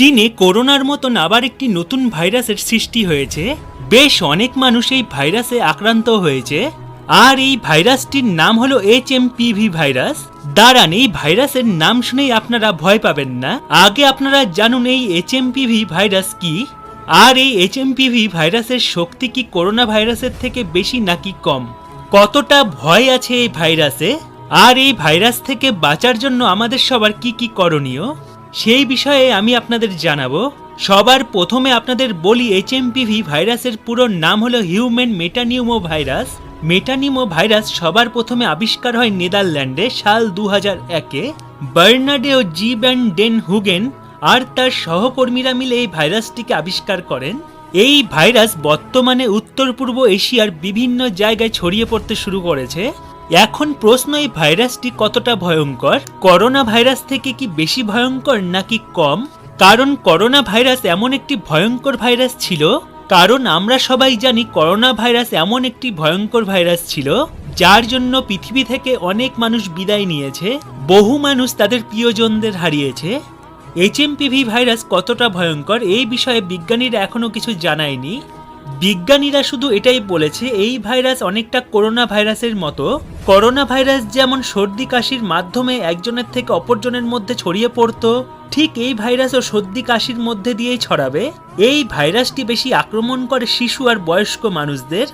চীনে করোনার মতন আবার একটি নতুন ভাইরাসের সৃষ্টি হয়েছে। বেশ অনেক মানুষ এই ভাইরাসে আক্রান্ত হয়েছে। আর এই ভাইরাসটির নাম হলো এইচ এম পিভি ভাইরাস। দাঁড়ান, এই ভাইরাসের নাম শুনেই আপনারা ভয় পাবেন না। আগে আপনারা জানুন এই এইচ এম পিভি ভাইরাস কি। আর এই এইচ এম পিভি ভাইরাসের শক্তি কি করোনা ভাইরাসের থেকে বেশি নাকি কম? কতটা ভয় আছে এই ভাইরাসে? আর এই ভাইরাস থেকে বাঁচার জন্য আমাদের সবার কি কি করণীয়? সেই বিষয়ে আমি আপনাদের জানাব, সবার প্রথমে আপনাদের বলি এইচএমপিভি ভাইরাসের পুরো নাম হলো human metapneumovirus metapneumovirus সবার প্রথমে আবিষ্কার হয় নেদারল্যান্ডে সাল দু হাজার একে। বার্নাডে ও জি ব্যান ডেন হুগেন আর তার সহকর্মীরা মিলে এই ভাইরাসটিকে আবিষ্কার করেন। এই ভাইরাস বর্তমানে উত্তর পূর্ব এশিয়ার বিভিন্ন জায়গায় ছড়িয়ে পড়তে শুরু করেছে। এখন প্রশ্ন এই ভাইরাসটি কতটা ভয়ঙ্কর? করোনা ভাইরাস থেকে কি বেশি ভয়ঙ্কর নাকি কম? কারণ করোনা ভাইরাস এমন একটি ভয়ঙ্কর ভাইরাস ছিল। কারণ আমরা সবাই জানি করোনা ভাইরাস এমন একটি ভয়ঙ্কর ভাইরাস ছিল, যার জন্য পৃথিবী থেকে অনেক মানুষ বিদায় নিয়েছে, বহু মানুষ তাদের প্রিয়জনদের হারিয়েছে। এইচএমপিভি ভাইরাস কতটা ভয়ঙ্কর এই বিষয়ে বিজ্ঞানীরা এখনও কিছু জানায়নি। বিজ্ঞানীরা শুধু এটাই বলেছে, এই ভাইরাস অনেকটা করোনা ভাইরাসের মতো। করোনা ভাইরাস যেমন সর্দি কাশির মাধ্যমে একজনের থেকে অপরজনের মধ্যে ছড়িয়ে পড়তো, ঠিক এই ভাইরাসও সর্দি কাশির মধ্যে দিয়েই ছড়াবে। এই ভাইরাসটি বেশি আক্রমণ করে শিশু আর বয়স্ক মানুষদের।